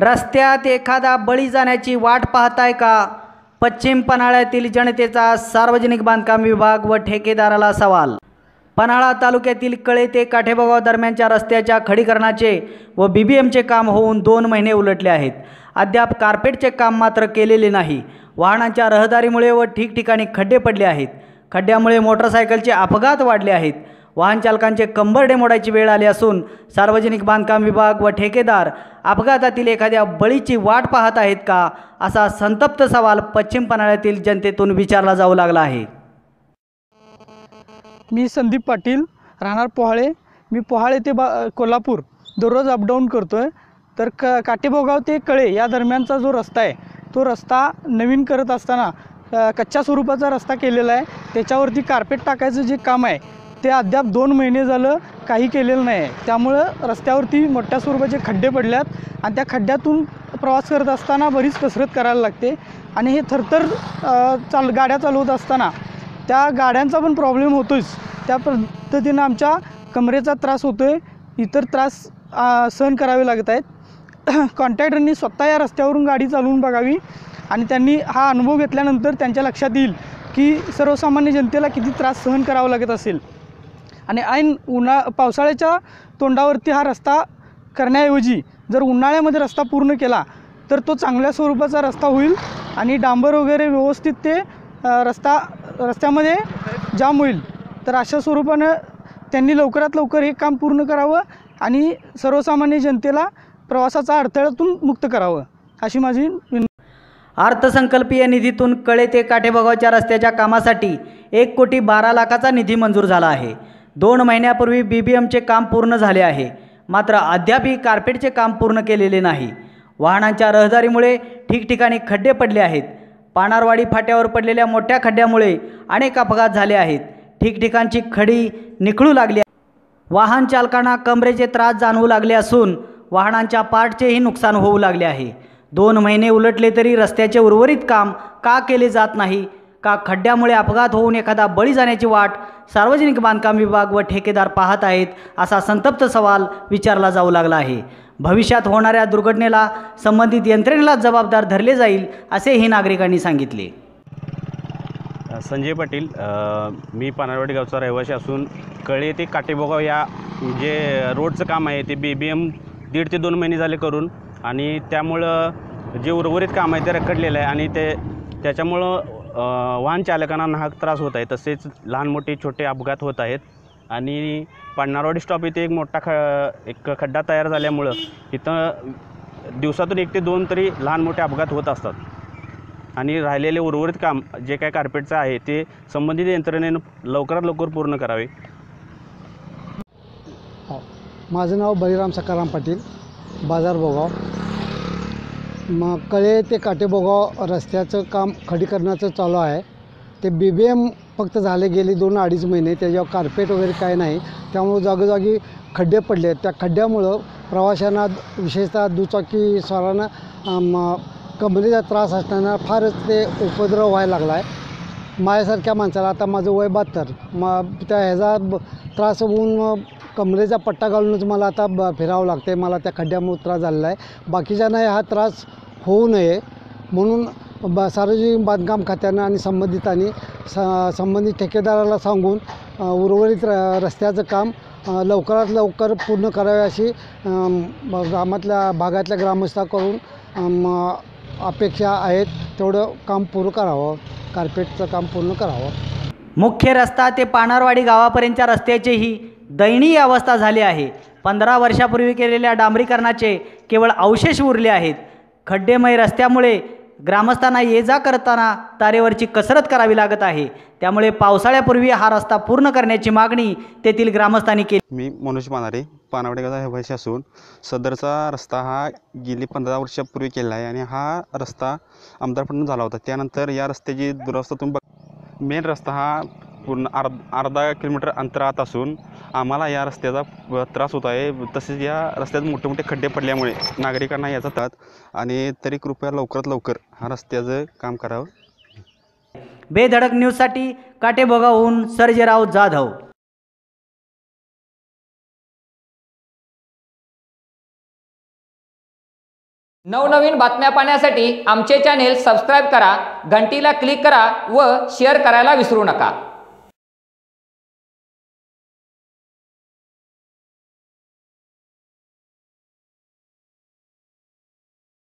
रस्त्यात एखादा बळी जाण्याची वाट पाहताय का? पश्चिम पन्हाळ्यातील जनतेचा सार्वजनिक बांधकाम विभाग व ठेकेदाराला सवाल. पन्हाळा तालुक्यातील कळे ते काठेबगाव दरम्यानच्या रस्त्याच्या खडीकरणाचे व बी बी एमचे काम होऊन दोन महिने उलटले आहेत. अद्याप कार्पेटचे काम मात्र केलेले नाही. वाहनांच्या रहदारीमुळे व ठिकठिकाणी खड्डे पडले आहेत. खड्ड्यामुळे मोटरसायकलचे अपघात वाढले आहेत. वाहन चालकांचे कंबरडे मोडायची वेळ आली असून सार्वजनिक बांधकाम विभाग व ठेकेदार अपघातातील एखाद्या बळीची वाट पाहत आहेत का असा संतप्त सवाल पश्चिम पन्हाळ्यातील जनतेतून विचारला जाऊ लागला आहे. मी संदीप पाटील राहणार पोहाळे. मी पोहाळे ते बा कोल्हापूर. दररोज अपडाऊन करतो आहे तर क काटेबोगाव ते कळे या दरम्यानचा जो रस्ता आहे तो रस्ता नवीन करत असताना कच्च्या स्वरूपाचा रस्ता केलेला आहे. त्याच्यावरती कार्पेट टाकायचं जे काम आहे ते अद्याप दोन महिने झालं काही केलेलं नाही. आहे त्यामुळं रस्त्यावरती मोठ्या स्वरूपाचे खड्डे पडल्यात आणि त्या खड्ड्यातून प्रवास करत असताना बरीच कसरत करायला लागते. आणि हे थरथर चाल गाड्या चालवत असताना त्या गाड्यांचा पण प्रॉब्लेम होतोच. त्या पद्धतीनं आमच्या कमरेचा त्रास होतो आहे इतर त्रास सहन करावे लागत आहेत. कॉन्ट्रॅक्टरनी स्वतः या रस्त्यावरून गाडी चालवून बघावी आणि त्यांनी हा अनुभव घेतल्यानंतर त्यांच्या लक्षात येईल की सर्वसामान्य जनतेला किती त्रास सहन करावा लागत असेल. आणि ऐन उन्हा पावसाळ्याच्या तोंडावरती हा रस्ता करण्याऐवजी जर उन्हाळ्यामध्ये रस्ता पूर्ण केला तर तो चांगल्या स्वरूपाचा रस्ता होईल आणि डांबर वगैरे व्यवस्थित ते रस्ता रस्त्यामध्ये जाम होईल. तर अशा स्वरूपानं त्यांनी लवकरात लवकर हे काम पूर्ण करावं आणि सर्वसामान्य जनतेला प्रवासाचा अडथळ्यातून मुक्त करावं अशी माझी विनंती अर्थसंकल्पीय निधीतून कळे ते काठेबगावच्या रस्त्याच्या कामासाठी एक कोटी बारा लाखाचा निधी मंजूर झाला आहे. दोन महिन्यापूर्वी बी बी एमचे काम पूर्ण झाले आहे. मात्र अद्यापही कार्पेटचे काम पूर्ण केलेले नाही. वाहनांच्या रहदारीमुळे ठिकठिकाणी खड्डे पडले आहेत. पानारवाडी फाट्यावर पडलेल्या मोठ्या खड्ड्यामुळे अनेक अपघात झाले आहेत. ठिकठिकाणची खडी निखळू लागली वाहन चालकांना कमरेचे त्रास जाणवू लागले असून वाहनांच्या पार्टचेही नुकसान होऊ लागले आहे. दोन महिने उलटले तरी रस्त्याचे उर्वरित काम का केले जात नाही? का खड्ड्यामुळे अपघात होऊन एखादा बळी जाण्याची वाट सार्वजनिक बांधकाम विभाग व ठेकेदार पाहत आहेत असा संतप्त सवाल विचारला जाऊ लागला आहे. भविष्यात होणाऱ्या दुर्घटनेला संबंधित यंत्रणेला जबाबदार धरले जाईल असेही नागरिकांनी सांगितले. संजय पाटील मी पानारवाडी गावचा रहिवासी असून कळे ते काटेबोगाव या जे रोडचं काम आहे ते बी बी एम दीड ते दोन महिने झाले करून आणि त्यामुळं जे उर्वरित काम आहे ते रखडलेलं आहे आणि ते त्याच्यामुळं वाहन चालकांना नाहक त्रास होत आहे. तसेच लहान मोठे छोटे अपघात होत आहेत. आणि पांढरवाडी स्टॉप इथे एक मोठा ख एक खड्डा तयार झाल्यामुळं इथं दिवसातून एक ते दोन तरी लहान मोठे अपघात होत असतात. आणि राहिलेले उर्वरित काम जे काय कार्पेटचं आहे ते संबंधित यंत्रणेनं लवकरात लवकर पूर्ण करावे. हो. माझं नाव बळीराम सकाराम पाटील बाजार भोगाव. मग कळे ते काटेबोगाव रस्त्याचं काम खडीकरणाचं चालू आहे. ते बी बी एम फक्त झाले गेले दोन अडीच महिने. त्याच्यावर कार्पेट वगैरे काय नाही. त्यामुळं जागोजागी खड्डे पडले आहेत. त्या खड्ड्यामुळं प्रवाशांना विशेषतः दुचाकी स्वारांना कमरेचा त्रास असताना फारच ते उपद्रव व्हायला लागला आहे. माझ्यासारख्या माणसाला आता माझं वय बहात्तर. मग त्या ह्याचा ब त्रास होऊन मग कमरेचा पट्टा घालूनच मला आता ब फिरावं लागते मला त्या खड्ड्यामुळे त्रास झालेला आहे बाकीच्यांना हा त्रास होऊ नये. म्हणून ब सार्वजनिक बांधकाम खात्यानं आणि संबंधितांनी स संबंधित ठेकेदाराला सांगून उर्वरित र रस्त्याचं काम लवकरात लवकर पूर्ण करावे अशी ग्रामातल्या भागातल्या ग्रामस्थाकडून अपेक्षा आहेत. तेवढं काम पूर्ण करावं. कार्पेटचं काम पूर्ण करावं. मुख्य रस्ता ते पानारवाडी गावापर्यंतच्या रस्त्याचेही दयनीय अवस्था झाली आहे. पंधरा वर्षापूर्वी केलेल्या डांबरीकरणाचे केवळ अवशेष उरले आहेत. खड्डेमय रस्त्यामुळे ग्रामस्थांना ये जा करताना तारेवरची कसरत करावी लागत आहे. त्यामुळे पावसाळ्यापूर्वी हा रस्ता पूर्ण करण्याची मागणी तेथील ग्रामस्थांनी केली. मी मनोज पानारे पानावडे गावचा रहिवासी असून सदरचा रस्ता हा गेली पंधरा वर्षापूर्वी केला आहे आणि हा रस्ता आमदारपणे झाला होता. त्यानंतर या रस्त्याची दुरवस्था तुम्ही बघ मेन रस्ता हा पूर्ण अर्ध अर्धा किलोमीटर अंतरात असून आम्हाला या रस्त्याचा त्रास होत आहे. तसेच या रस्त्यात मोठे मोठे खड्डे पडल्यामुळे नागरिकांना याचा त्रास आणि तरी कृपया लवकरात लवकर हा रस्त्याचं काम करावं. बेधडक न्यूजसाठी काटेबोगावहून सर्जेराव जाधव. नवनवीन बातम्या पाहण्यासाठी आमचे चॅनेल सबस्क्राईब करा घंटीला क्लिक करा व शेअर करायला विसरू नका.